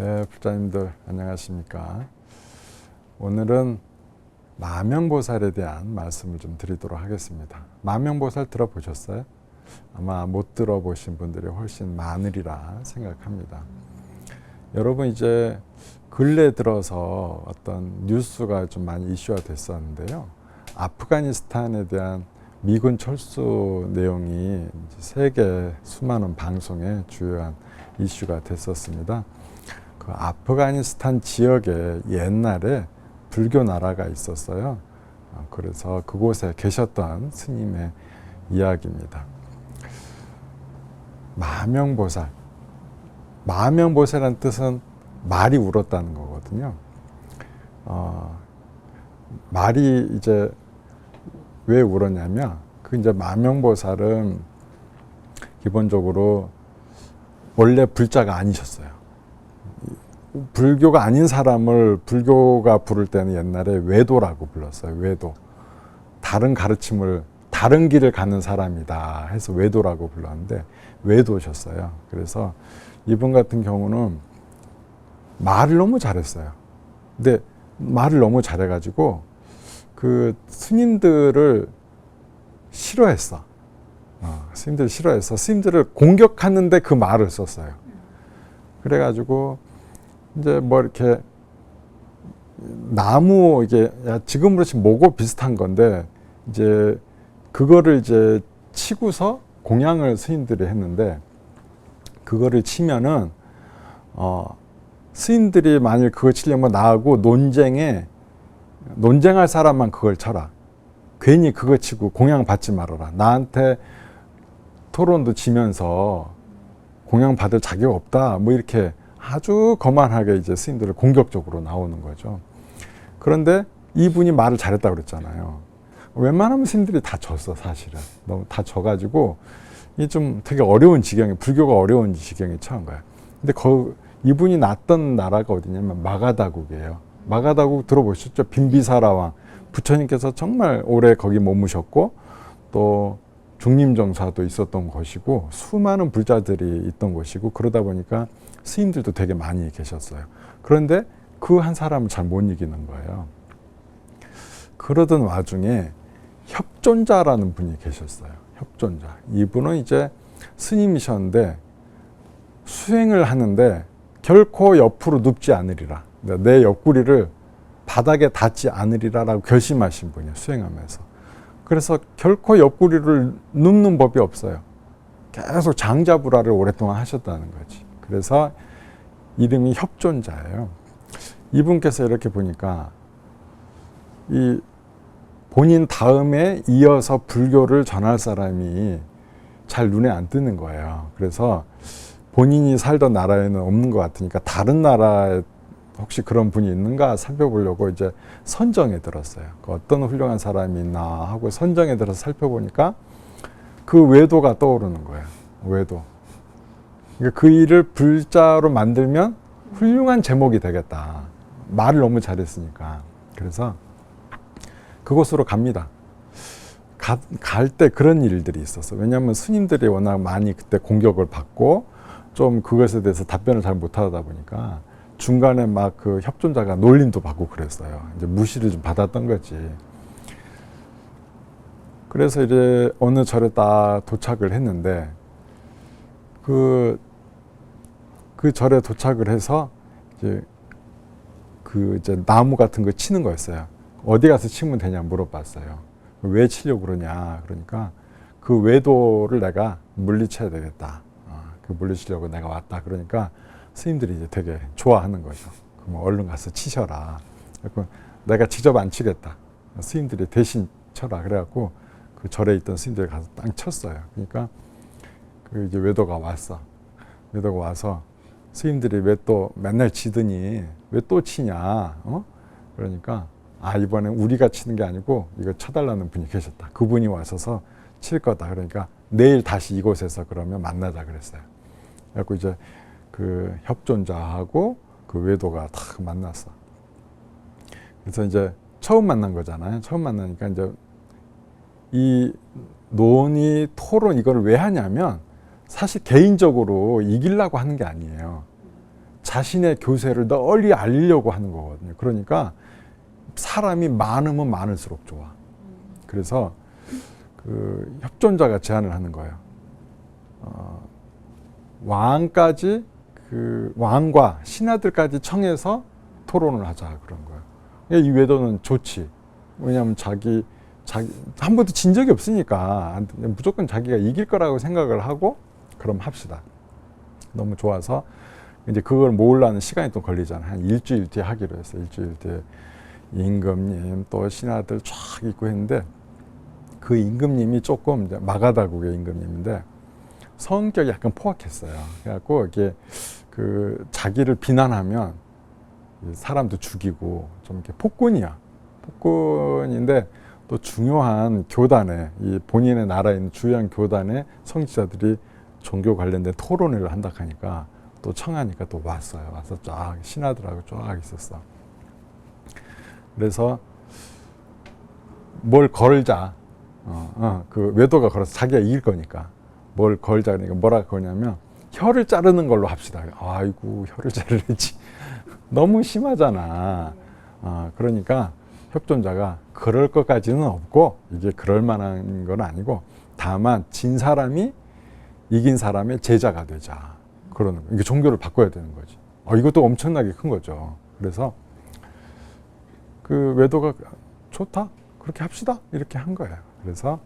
네, 부자님들 안녕하십니까? 오늘은 마명보살에 대한 말씀을 좀 드리도록 하겠습니다. 마명보살 들어보셨어요? 아마 못 들어보신 분들이 훨씬 많으리라 생각합니다. 여러분 이제 근래 들어서 어떤 뉴스가 좀 많이 이슈가 됐었는데요. 아프가니스탄에 대한 미군 철수 내용이 세계 수많은 방송에 주요한 이슈가 됐었습니다. 그 아프가니스탄 지역에 옛날에 불교 나라가 있었어요. 어, 그래서 그곳에 계셨던 스님의 이야기입니다. 마명보살. 마명보살이라는 뜻은 말이 울었다는 거거든요. 어, 말이 이제 왜 울었냐면 그 이제 마명보살은 기본적으로 원래 불자가 아니셨어요. 불교가 아닌 사람을 불교가 부를 때는 옛날에 외도라고 불렀어요. 외도. 다른 가르침을 다른 길을 가는 사람이다 해서 외도라고 불렀는데 외도셨어요. 그래서 이분 같은 경우는 말을 너무 잘했어요. 근데 말을 너무 잘해가지고 그 스님들을 싫어했어. 어, 스님들 싫어해서 스님들을 공격하는데 그 말을 썼어요. 그래가지고 이제 뭐 이렇게 나무 이게 야 지금으로 치면 뭐고 비슷한 건데 이제 그거를 이제 치고서 공양을 스님들이 했는데 그거를 치면은 어 스님들이 만일 그걸 치려면 나하고 논쟁에 논쟁할 사람만 그걸 쳐라. 괜히 그거 치고 공양 받지 말아라. 나한테 토론도 지면서 공양 받을 자격 없다. 뭐 이렇게 아주 거만하게 이제 스님들을 공격적으로 나오는 거죠. 그런데 이분이 말을 잘했다고 그랬잖아요. 웬만하면 스님들이 다 졌어, 사실은. 너무 다 져가지고 이 좀 되게 어려운 지경에, 불교가 어려운 지경에 처한 거야. 근데 거, 이분이 났던 나라가 어디냐면 마가다국이에요. 마가다국 들어보셨죠? 빈비사라 왕. 부처님께서 정말 오래 거기 머무셨고 또 중림정사도 있었던 곳이고 수많은 불자들이 있던 곳이고 그러다 보니까 스님들도 되게 많이 계셨어요. 그런데 그 한 사람을 잘 못 이기는 거예요. 그러던 와중에 협존자라는 분이 계셨어요. 협존자. 이분은 이제 스님이셨는데 수행을 하는데 결코 옆으로 눕지 않으리라. 내 옆구리를 바닥에 닿지 않으리라라고 결심하신 분이에요. 수행하면서. 그래서 결코 옆구리를 눕는 법이 없어요. 계속 장자불화를 오랫동안 하셨다는 거지. 그래서 이름이 협존자예요. 이분께서 이렇게 보니까 이 본인 다음에 이어서 불교를 전할 사람이 잘 눈에 안 뜨는 거예요. 그래서 본인이 살던 나라에는 없는 것 같으니까 다른 나라에 혹시 그런 분이 있는가 살펴보려고 이제 선정에 들었어요. 그 어떤 훌륭한 사람이 있나 하고 선정에 들어서 살펴보니까 그 외도가 떠오르는 거예요. 외도. 그러니까 그 일을 불자로 만들면 훌륭한 제목이 되겠다. 말을 너무 잘했으니까. 그래서 그곳으로 갑니다. 갈 때 그런 일들이 있었어. 왜냐하면 스님들이 워낙 많이 그때 공격을 받고 좀 그것에 대해서 답변을 잘 못하다 보니까 중간에 막 그 협존자가 놀림도 받고 그랬어요. 이제 무시를 좀 받았던 거지. 그래서 이제 어느 절에 딱 도착을 했는데 그, 그 절에 도착을 해서 이제 그 이제 나무 같은 거 치는 거였어요. 어디 가서 치면 되냐 물어봤어요. 왜 치려고 그러냐. 그러니까 그 외도를 내가 물리쳐야 되겠다. 어, 그 물리치려고 내가 왔다. 그러니까 스님들이 이제 되게 좋아하는 거죠. 그럼 얼른 가서 치셔라. 그래서 내가 직접 안 치겠다. 스님들이 대신 쳐라. 그래갖고 그 절에 있던 스님들이 가서 땅 쳤어요. 그러니까 그 이제 외도가 왔어. 외도가 와서 스님들이 왜 또 맨날 치더니 왜 또 치냐. 어? 그러니까 아, 이번엔 우리가 치는 게 아니고 이거 쳐달라는 분이 계셨다. 그분이 와서서 칠 거다. 그러니까 내일 다시 이곳에서 그러면 만나자 그랬어요. 그래갖고 이제 그 협존자하고 그 외도가 탁 만났어. 그래서 이제 처음 만난 거잖아요. 처음 만나니까 이제 이 논의, 토론 이거를 왜 하냐면 사실 개인적으로 이기려고 하는 게 아니에요. 자신의 교세를 널리 알리려고 하는 거거든요. 그러니까 사람이 많으면 많을수록 좋아. 그래서 그 협존자가 제안을 하는 거예요. 어, 왕까지 그 왕과 신하들까지 청해서 토론을 하자 그런 거예요. 이 외도는 좋지. 왜냐하면 자기 자기 한 번도 진 적이 없으니까 무조건 자기가 이길 거라고 생각을 하고 그럼 합시다. 너무 좋아서 이제 그걸 모으려는 시간이 또 걸리잖아. 한 일주일 뒤에 하기로 했어. 일주일 뒤에 임금님 또 신하들 쫙 있고 했는데 그 임금님이 조금 마가다국의 임금님인데 성격이 약간 포악했어요. 그래갖고 이게 그 자기를 비난하면 사람도 죽이고 좀 이렇게 폭군이야. 폭군인데 또 중요한 교단에 이 본인의 나라에 있는 주요한 교단의 성직자들이 종교 관련된 토론회를 한다 하니까 또 청하니까 또 왔어요. 와서 쫙 신하들하고 쫙 있었어. 그래서 뭘 걸자. 어, 어, 그 외도가 걸어서 자기가 이길 거니까 뭘 걸자 그러니까 뭐라 거냐면 혀를 자르는 걸로 합시다. 아이고 혀를 자르지 너무 심하잖아. 어, 그러니까 협존자가 그럴 것까지는 없고 이게 그럴 만한 건 아니고 다만 진 사람이 이긴 사람의 제자가 되자. 그러는 거. 이게 종교를 바꿔야 되는 거지. 어, 이것도 엄청나게 큰 거죠. 그래서 그 외도가 좋다. 그렇게 합시다. 이렇게 한 거예요. 그래서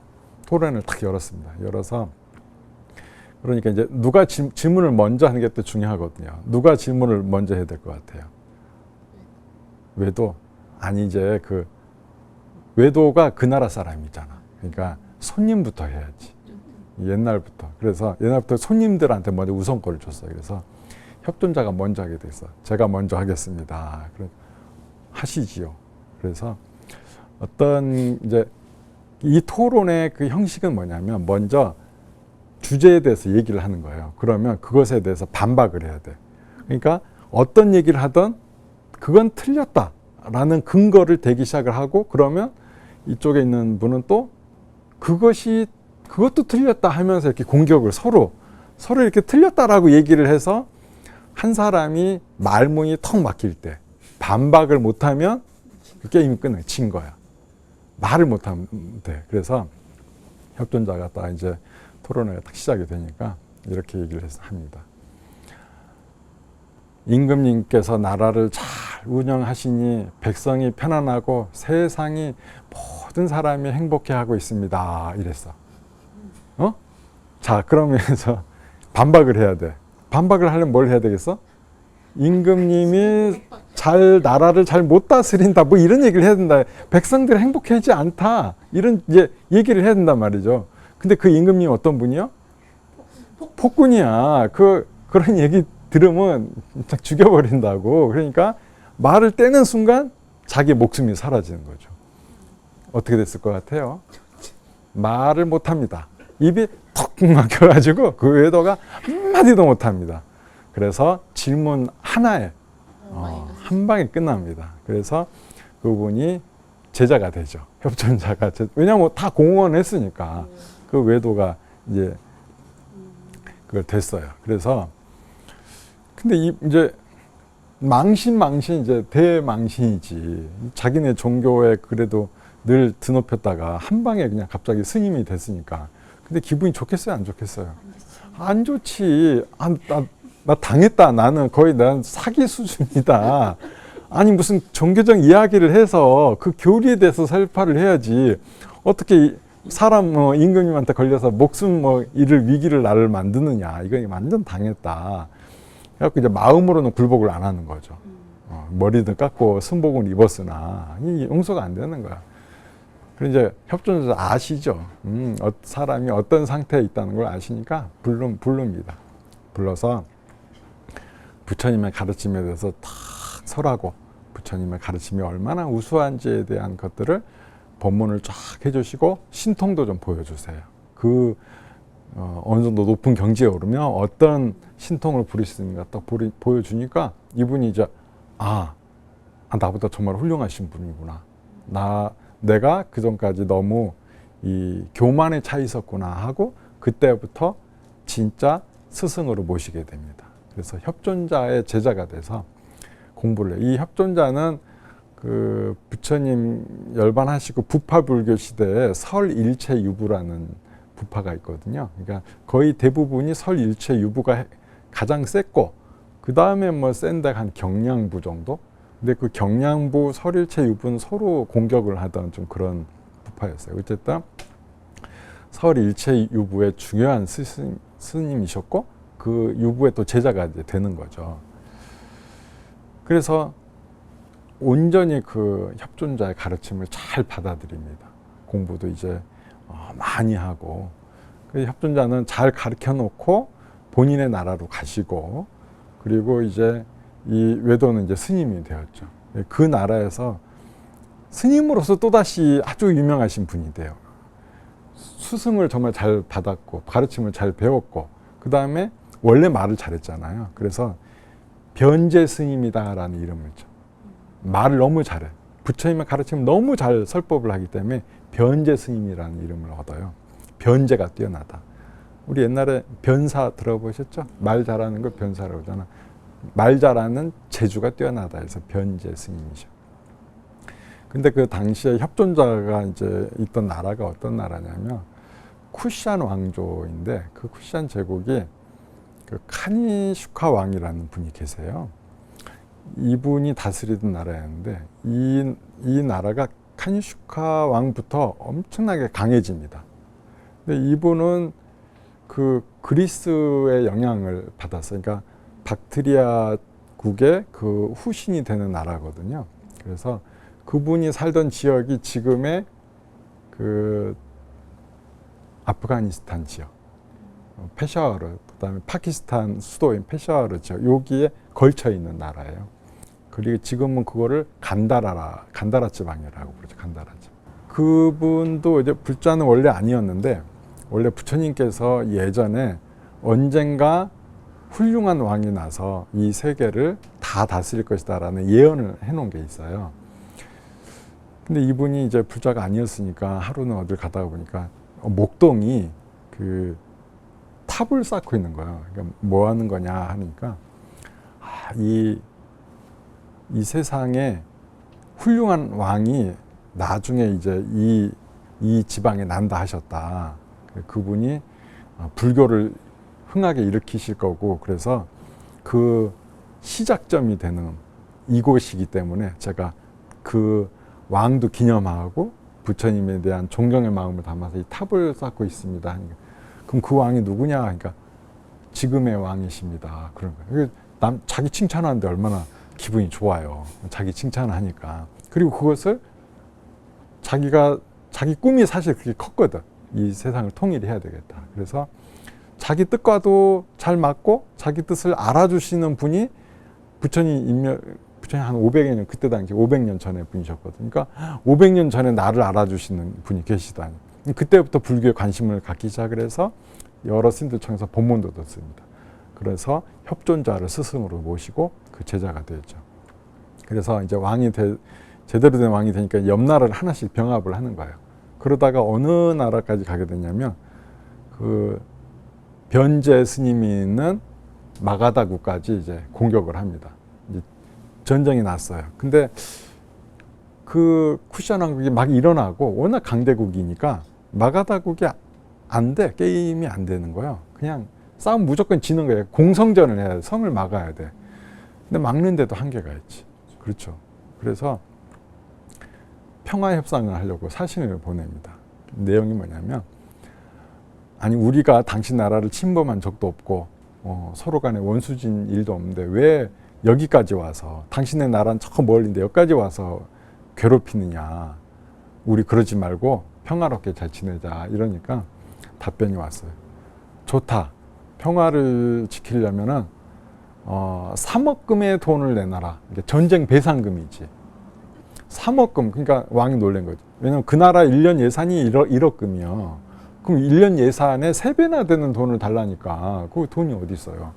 토론을 탁 열었습니다. 열어서 그러니까 이제 누가 질, 질문을 먼저 하는 게 또 중요하거든요. 누가 질문을 먼저 해야 될 것 같아요. 외도 아니 이제 그 외도가 그 나라 사람이잖아. 그러니까 손님부터 해야지. 옛날부터. 그래서 옛날부터 손님들한테 먼저 우선권을 줬어요. 그래서 협존자가 먼저 하게 됐어. 제가 먼저 하겠습니다. 그래 하시지요. 그래서 어떤 이제 이 토론의 그 형식은 뭐냐면 먼저 주제에 대해서 얘기를 하는 거예요. 그러면 그것에 대해서 반박을 해야 돼. 그러니까 어떤 얘기를 하던 그건 틀렸다라는 근거를 대기 시작을 하고 그러면 이쪽에 있는 분은 또 그것이 그것도 틀렸다 하면서 이렇게 공격을 서로 서로 이렇게 틀렸다라고 얘기를 해서 한 사람이 말문이 턱 막힐 때 반박을 못하면 그 게임이 끝나 진 거야. 말을 못하면 돼. 그래서 협존자가 딱 이제 토론회가 딱 시작이 되니까 이렇게 얘기를 합니다. 임금님께서 나라를 잘 운영하시니 백성이 편안하고 세상이 모든 사람이 행복해하고 있습니다. 이랬어. 어? 자, 그러면서 반박을 해야 돼. 반박을 하려면 뭘 해야 되겠어? 임금님이 잘 나라를 잘 못 다스린다. 뭐 이런 얘기를 해야 된다. 백성들 행복하지 않다. 이런 이제 얘기를 해야 된단 말이죠. 근데 그 임금님이 어떤 분이요? 폭군이야. 그 그런 얘기 들으면 딱 죽여버린다고. 그러니까 말을 떼는 순간 자기 목숨이 사라지는 거죠. 어떻게 됐을 것 같아요? 말을 못 합니다. 입이 턱 막혀가지고 그 외도가 한마디도 못 합니다. 그래서 질문 하나에 어, 한 방에 끝납니다. 그래서 그분이 제자가 되죠. 협전자가. 제- 왜냐면 다 공헌했으니까 그 외도가 이제 그걸 됐어요. 그래서 근데 이 이제 망신 망신 이제 대망신이지. 자기네 종교에 그래도 늘 드높였다가 한 방에 그냥 갑자기 스님이 됐으니까. 근데 기분이 좋겠어요, 안 좋겠어요? 안 좋지. 아, 나, 나 당했다. 나는 거의 난 사기 수준이다. 아니 무슨 종교적 이야기를 해서 그 교리에 대해서 설파를 해야지. 어떻게 이 사람 뭐 임금님한테 걸려서 목숨 뭐 잃을 위기를 나를 만드느냐. 이거 완전 당했다. 그래갖고 이제 마음으로는 굴복을 안 하는 거죠. 어, 머리도 깎고 순복을 입었으나 이 용서가 안 되는 거야. 그리고 이제 협조자 아시죠? 음, 어, 사람이 어떤 상태에 있다는 걸 아시니까 부르, 부릅니다. 불러서 부처님의 가르침에 대해서 탁 설하고 부처님의 가르침이 얼마나 우수한지에 대한 것들을 법문을 쫙 해주시고 신통도 좀 보여주세요. 그 어, 어느 정도 높은 경지에 오르면 어떤 신통을 부리시는가 딱 보리, 보여주니까 이분이 이제 아, 아 나보다 정말 훌륭하신 분이구나. 나 내가 그 전까지 너무 이 교만에 차 있었구나 하고 그때부터 진짜 스승으로 모시게 됩니다. 그래서 협존자의 제자가 돼서 공부를 해요. 이 협존자는 그 부처님 열반하시고 부파 불교 시대에 설일체 유부라는 부파가 있거든요. 그러니까 거의 대부분이 설일체 유부가 가장 셌고 그 다음에 뭐 센데 한 경량부 정도. 근데 그 경량부 설일체 유부는 서로 공격을 하던 좀 그런 부파였어요. 어쨌든 설일체 유부의 중요한 스님, 스님이셨고 그 유부의 또 제자가 이제 되는 거죠. 그래서 온전히 그 협존자의 가르침을 잘 받아들입니다. 공부도 이제 어, 많이 하고 그 협존자는 잘 가르쳐 놓고 본인의 나라로 가시고 그리고 이제 이 외도는 이제 스님이 되었죠. 그 나라에서 스님으로서 또다시 아주 유명하신 분이 돼요. 수승을 정말 잘 받았고 가르침을 잘 배웠고 그 다음에 원래 말을 잘했잖아요. 그래서 변제 스님이다라는 이름을 줘. 말을 너무 잘해. 부처님의 가르침을 너무 잘 설법을 하기 때문에 변제 스님이라는 이름을 얻어요. 변제가 뛰어나다. 우리 옛날에 변사 들어보셨죠? 말 잘하는 걸 변사라고 하잖아. 말 잘하는 재주가 뛰어나다 해서 변제 스님이죠. 근데 그 당시에 협존자가 이제 있던 나라가 어떤 나라냐면 쿠샨 왕조인데 그 쿠샨 제국이 그 카니슈카 왕이라는 분이 계세요. 이분이 다스리던 나라였는데 이, 이 나라가 카니슈카 왕부터 엄청나게 강해집니다. 근데 이분은 그 그리스의 영향을 받았어요. 그러니까 박트리아국의 그 후신이 되는 나라거든요. 그래서 그분이 살던 지역이 지금의 그 아프가니스탄 지역, 어, 페샤와르, 그다음에 파키스탄 수도인 페샤와르 지역 여기에 걸쳐 있는 나라예요. 그리고 지금은 그거를 간다라라 간다라 지방이라고 부르죠. 간다라 지방. 그분도 이제 불자는 원래 아니었는데 원래 부처님께서 예전에 언젠가 훌륭한 왕이 나서 이 세계를 다 다스릴 것이다라는 예언을 해놓은 게 있어요. 근데 이분이 이제 불자가 아니었으니까 하루는 어딜 가다가 보니까 목동이 그 탑을 쌓고 있는 거예요. 그러니까 뭐 하는 거냐 하니까 아, 이, 이 세상에 훌륭한 왕이 나중에 이제 이, 이 지방에 난다 하셨다. 그분이 어, 불교를 흥하게 일으키실 거고 그래서 그 시작점이 되는 이곳이기 때문에 제가 그 왕도 기념하고 부처님에 대한 존경의 마음을 담아서 이 탑을 쌓고 있습니다. 그럼 그 왕이 누구냐? 그러니까 지금의 왕이십니다. 그런 거예요. 남 자기 칭찬하는데 얼마나 기분이 좋아요. 자기 칭찬을 하니까. 그리고 그것을 자기가 자기 꿈이 사실 그렇게 컸거든. 이 세상을 통일해야 되겠다. 그래서 자기 뜻과도 잘 맞고 자기 뜻을 알아주시는 분이 부처님 인멸 부처님 한 500여 년 그때 당시 500년 전에 분이셨거든요. 그러니까 500년 전에 나를 알아주시는 분이 계시다니. 그때부터 불교에 관심을 갖기 시작을 해서 여러 스님들 청에서 본문도 듣습니다. 그래서 협존자를 스승으로 모시고 그 제자가 되었죠. 그래서 이제 왕이 되, 제대로 된 왕이 되니까 옆 나라를 하나씩 병합을 하는 거예요. 그러다가 어느 나라까지 가게 되냐면 그 변제 스님이 있는 마가다국까지 이제 공격을 합니다. 이제 전쟁이 났어요. 근데 그 쿠션 왕국이 막 일어나고 워낙 강대국이니까 마가다국이 안 돼. 게임이 안 되는 거예요. 그냥 싸움 무조건 지는 거예요. 공성전을 해야 돼. 성을 막아야 돼. 근데 막는데도 한계가 있지. 그렇죠. 그래서 평화 협상을 하려고 사신을 보냅니다. 내용이 뭐냐면 아니 우리가 당신 나라를 침범한 적도 없고 어, 서로 간에 원수진 일도 없는데 왜 여기까지 와서 당신의 나라는 저 멀린데 여기까지 와서 괴롭히느냐. 우리 그러지 말고 평화롭게 잘 지내자. 이러니까 답변이 왔어요. 좋다. 평화를 지키려면은 어, 3억 금의 돈을 내놔라. 전쟁 배상금이지. 3억 금. 그러니까 왕이 놀란 거죠. 왜냐면 그 나라 1년 예산이 1억, 1억 금이요. 그럼 1년 예산에 3배나 되는 돈을 달라니까 그 돈이 어디 있어요.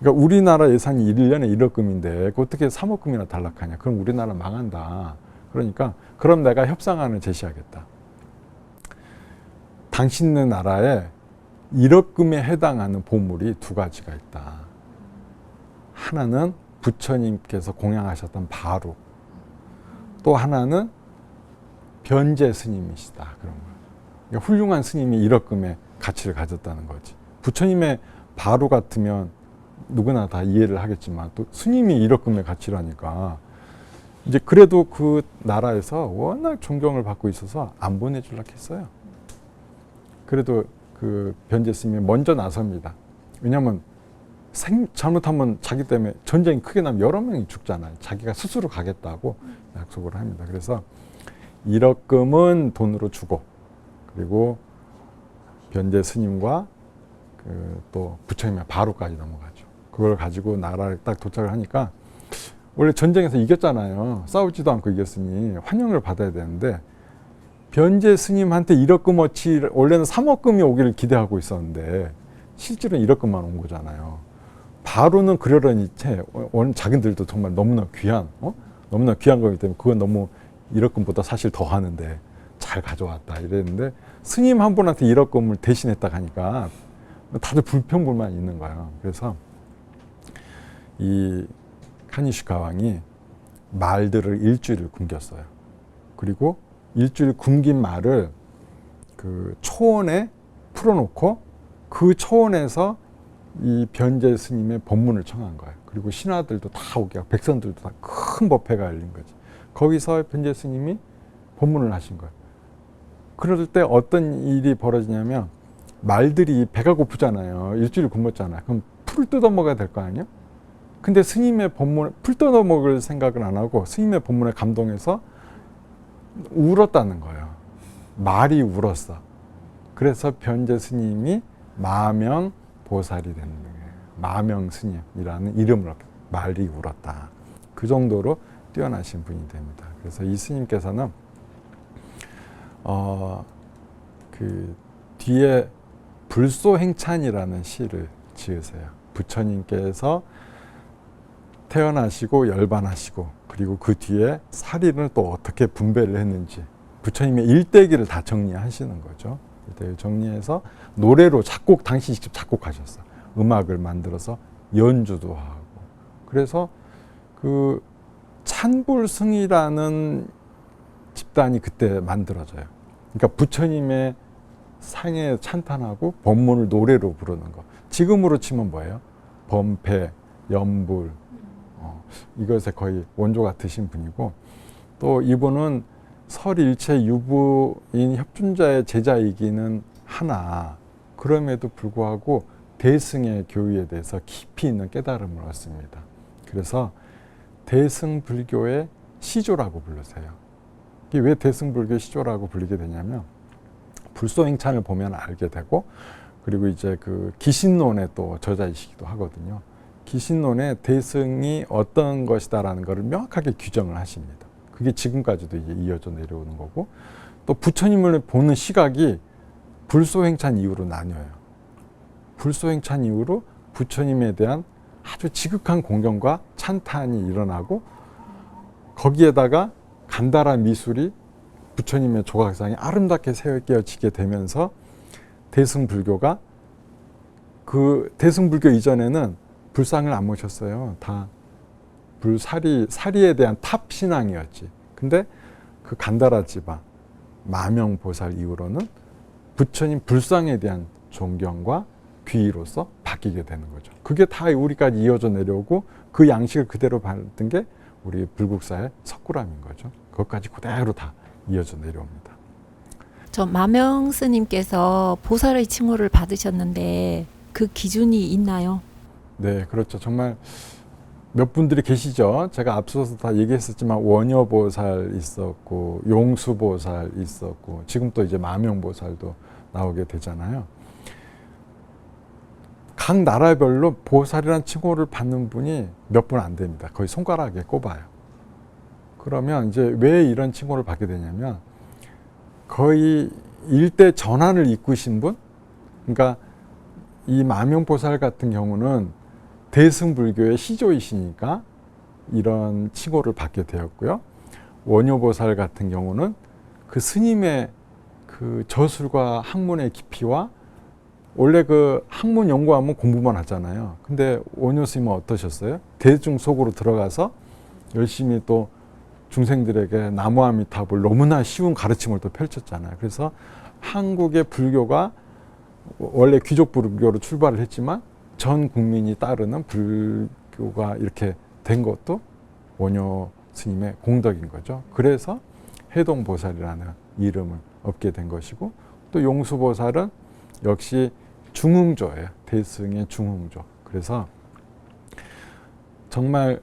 그러니까 우리나라 예산이 1년에 1억 금인데 그 어떻게 3억 금이나 달락하냐. 그럼 우리나라 망한다. 그러니까 그럼 내가 협상안을 제시하겠다. 당신네 나라에 1억 금에 해당하는 보물이 두 가지가 있다. 하나는 부처님께서 공양하셨던 바로 또 하나는 변제 스님이시다 그런 거예요. 그러니까 훌륭한 스님이 일억금의 가치를 가졌다는 거지. 부처님의 바로 같으면 누구나 다 이해를 하겠지만 또 스님이 일억금의 가치라니까 이제 그래도 그 나라에서 워낙 존경을 받고 있어서 안 보내주려고 했어요. 그래도 그 변제 스님이 먼저 나섭니다. 왜냐하면 생, 잘못하면 자기 때문에 전쟁이 크게 나면 여러 명이 죽잖아요. 자기가 스스로 가겠다고 약속을 합니다. 그래서 1억금은 돈으로 주고 그리고 변제 스님과 그 또 부처님의 바로까지 넘어가죠. 그걸 가지고 나라를 딱 도착을 하니까 원래 전쟁에서 이겼잖아요. 싸우지도 않고 이겼으니 환영을 받아야 되는데 변제 스님한테 1억금어치 원래는 3억금이 오기를 기대하고 있었는데 실제로는 1억금만 온 거잖아요. 바로는 그러려니 채 원 자기들도 정말 너무나 귀한 어? 너무나 귀한 거기 때문에 그건 너무 1억금보다 사실 더 하는데 잘 가져왔다 이랬는데 스님 한 분한테 1억금을 대신했다 하니까 다들 불평불만 있는 거예요. 그래서 이 카니시카 왕이 말들을 일주일을 굶겼어요. 그리고 일주일 굶긴 말을 그 초원에 풀어놓고 그 초원에서 이 변제 스님의 법문을 청한 거예요. 그리고 신하들도 다 오게 하고 백성들도 다 큰 법회가 열린 거지. 거기서 변제 스님이 법문을 하신 거예요. 그럴 때 어떤 일이 벌어지냐면 말들이 배가 고프잖아요. 일주일 굶었잖아요. 그럼 풀을 뜯어 먹어야 될 거 아니에요? 근데 스님의 법문, 풀 뜯어 먹을 생각을 안 하고 스님의 법문에 감동해서 울었다는 거예요. 말이 울었어. 그래서 변제 스님이 마명 보살이 되는 거예요. 마명 스님이라는 얻게 말이 울었다. 그 정도로 뛰어나신 분이 됩니다. 그래서 이 스님께서는 어, 그 뒤에 불소행찬이라는 시를 지으세요. 부처님께서 태어나시고 열반하시고 그리고 그 뒤에 사리를 또 어떻게 분배를 했는지 부처님의 일대기를 다 정리하시는 거죠. 일대기 정리해서 노래로 작곡 당시 직접 작곡하셨어. 음악을 만들어서 연주도 하고 그래서 그 찬불승이라는 집단이 그때 만들어져요. 그러니까 부처님의 상에 찬탄하고 법문을 노래로 부르는 거. 지금으로 치면 뭐예요? 범패, 연불, 어, 이것에 거의 원조 같으신 분이고 또 이분은 설일체 유부인 협준자의 제자이기는 하나 그럼에도 불구하고 대승의 교의에 대해서 깊이 있는 깨달음을 얻습니다. 그래서 대승 불교의 시조라고 불러세요. 이게 왜 대승불교 시조라고 불리게 되냐면 불소행찬을 보면 알게 되고 그리고 이제 그 기신론의 또 저자이시기도 하거든요. 기신론의 대승이 어떤 것이다라는 것을 명확하게 규정을 하십니다. 그게 지금까지도 이제 이어져 내려오는 거고 또 부처님을 보는 시각이 불소행찬 이후로 나뉘어요. 불소행찬 이후로 부처님에 대한 아주 지극한 공경과 찬탄이 일어나고 거기에다가 간다라 미술이 부처님의 조각상이 아름답게 새겨지게 되면서 대승불교가 그 대승불교 이전에는 불상을 안 모셨어요. 다 불사리 사리에 대한 탑 신앙이었지. 근데 그 간다라 지바 마명보살 이후로는 부처님 불상에 대한 존경과 귀의로서 바뀌게 되는 거죠. 그게 다 우리까지 이어져 내려오고 그 양식을 그대로 받은 게 우리 불국사의 석굴암인 거죠. 그것까지 그대로 다 이어져 내려옵니다. 저 마명 스님께서 보살의 칭호를 받으셨는데 그 기준이 있나요? 네, 그렇죠. 정말 몇 분들이 계시죠. 제가 앞서서 다 얘기했었지만 원효보살 있었고 용수보살 있었고 지금 또 이제 마명보살도 나오게 되잖아요. 각 나라별로 보살이라는 칭호를 받는 분이 몇 분 안 됩니다. 거의 손가락에 꼽아요. 그러면 이제 왜 이런 칭호를 받게 되냐면 거의 일대 전환을 이끄신 분, 그러니까 이 마명보살 같은 경우는 대승불교의 시조이시니까 이런 칭호를 받게 되었고요. 원효보살 같은 경우는 그 스님의 그 저술과 학문의 깊이와 원래 그 학문 연구하면 공부만 하잖아요. 근데 원효 스님은 어떠셨어요? 대중 속으로 들어가서 열심히 또 중생들에게 나무아미탑을 너무나 쉬운 가르침을 또 펼쳤잖아요. 그래서 한국의 불교가 원래 귀족 불교로 출발을 했지만 전 국민이 따르는 불교가 이렇게 된 것도 원효 스님의 공덕인 거죠. 그래서 해동보살이라는 이름을 얻게 된 것이고 또 용수보살은 역시 중흥조예요. 대승의 중흥조. 그래서 정말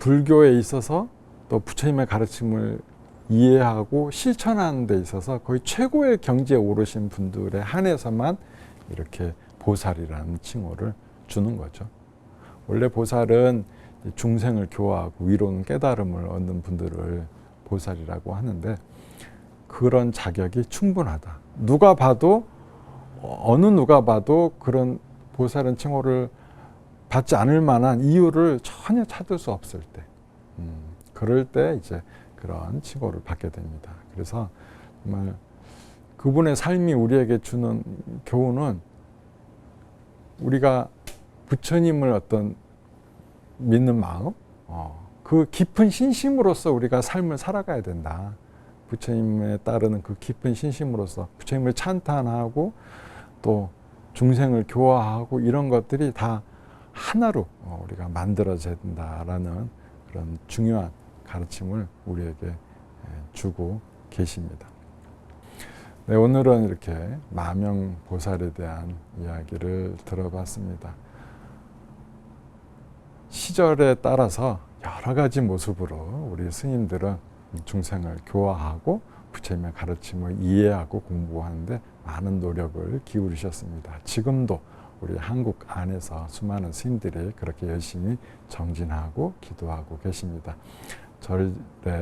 불교에 있어서 또 부처님의 가르침을 이해하고 실천하는 데 있어서 거의 최고의 경지에 오르신 분들에 한해서만 이렇게 보살이라는 칭호를 주는 거죠. 원래 보살은 중생을 교화하고 위로는 깨달음을 얻는 분들을 보살이라고 하는데 그런 자격이 충분하다. 누가 봐도 어느 누가 봐도 그런 보살은 칭호를 받지 않을 만한 이유를 전혀 찾을 수 없을 때, 음, 그럴 때 이제 그런 칭호를 받게 됩니다. 그래서 정말 그분의 삶이 우리에게 주는 교훈은 우리가 부처님을 어떤 믿는 마음, 어, 그 깊은 신심으로서 우리가 삶을 살아가야 된다. 부처님에 따르는 그 깊은 신심으로서 부처님을 찬탄하고 또 중생을 교화하고 이런 것들이 다 하나로 어, 우리가 만들어져야 된다라는 그런 중요한 가르침을 우리에게 예, 주고 계십니다. 네, 오늘은 이렇게 마명 보살에 대한 이야기를 들어봤습니다. 시절에 따라서 여러 가지 모습으로 우리 스님들은 중생을 교화하고 부처님의 가르침을 이해하고 공부하는데 많은 노력을 기울이셨습니다. 지금도 우리 한국 안에서 수많은 스님들이 그렇게 열심히 정진하고 기도하고 계십니다. 절에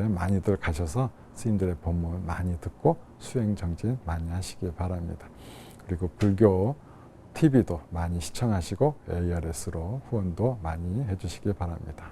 많이들 가셔서 스님들의 법문 많이 듣고 수행 정진 많이 하시기 바랍니다. 그리고 불교 TV도 많이 시청하시고 ARS로 후원도 많이 해주시기 바랍니다.